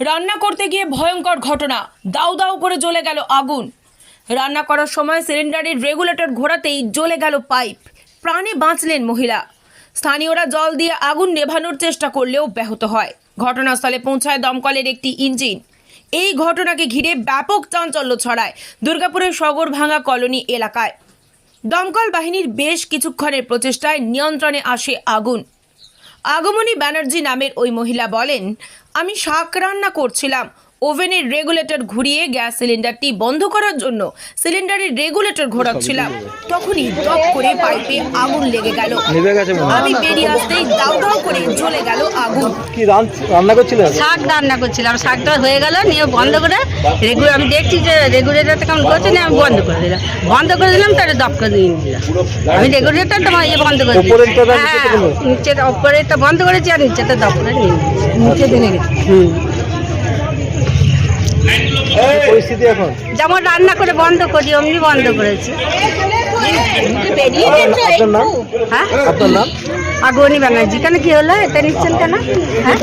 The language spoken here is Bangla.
রান্না করতে গিয়ে ভয়ঙ্কর ঘটনা। দাউ দাউ করে জ্বলে গেল আগুন। রান্না করার সময় সিলিন্ডারের রেগুলেটর ঘোরাতেই জ্বলে গেল পাইপ। প্রাণে বাঁচলেন মহিলা। স্থানীয়রা জল দিয়ে আগুন নেভানোর চেষ্টা করলেও ব্যাহত হয়। ঘটনাস্থলে পৌঁছায় দমকলের একটি ইঞ্জিন। এই ঘটনাকে ঘিরে ব্যাপক চাঞ্চল্য ছড়ায় দুর্গাপুরের সগরভাঙ্গা কলোনি এলাকায়। দমকল বাহিনীর বেশ কিছুক্ষণের প্রচেষ্টায় নিয়ন্ত্রণে আসে আগুন। আগমনী ব্যানার্জি নামের ওই মহিলা বলেন আমি শাক রান্না করছিলাম। ওভেনের রেগুলেটর ঘুরিয়ে গ্যাস সিলিন্ডারটি বন্ধ করার জন্য সিলিন্ডারের রেগুলেটর ঘোরাচ্ছিলাম। তখনই দপ করে পাইপে আগুন লেগে গেল। নিভে গেছে মনে আমি বেরিয়ে আসতেই দাউ দাউ করে জ্বলে গেল আগুন। কি রান- রান্না করছিলেন শাক রান্না করছিলাম। শাকটা হয়ে গেল নিয়ে বন্ধ করে রেগুলার আমি দেখছি যে রেগুলেটারটা কেমন করছে না আমি বন্ধ করে দিলাম। বন্ধ করে দিলাম তাহলে দপ করে দিয়ে দিলাম আমি রেগুলেটারটা ইয়ে বন্ধ করে দিলাম। হ্যাঁ কোনো? নিচের উপরেরটা বন্ধ করেছি আর নিচেরটা দপ করে নিয়ে নিয়েছি। নিচে দিনে গেছি। পরিস্থিতি এখন? যেমন রান্না করে বন্ধ করি অমনি বন্ধ করেছি। আপনার নাম? হ্যাঁ আপনার নাম? আগনি। ব্যানার্জি কেন কি হলো? এটা নিচ্ছেন কেন? হ্যাঁ?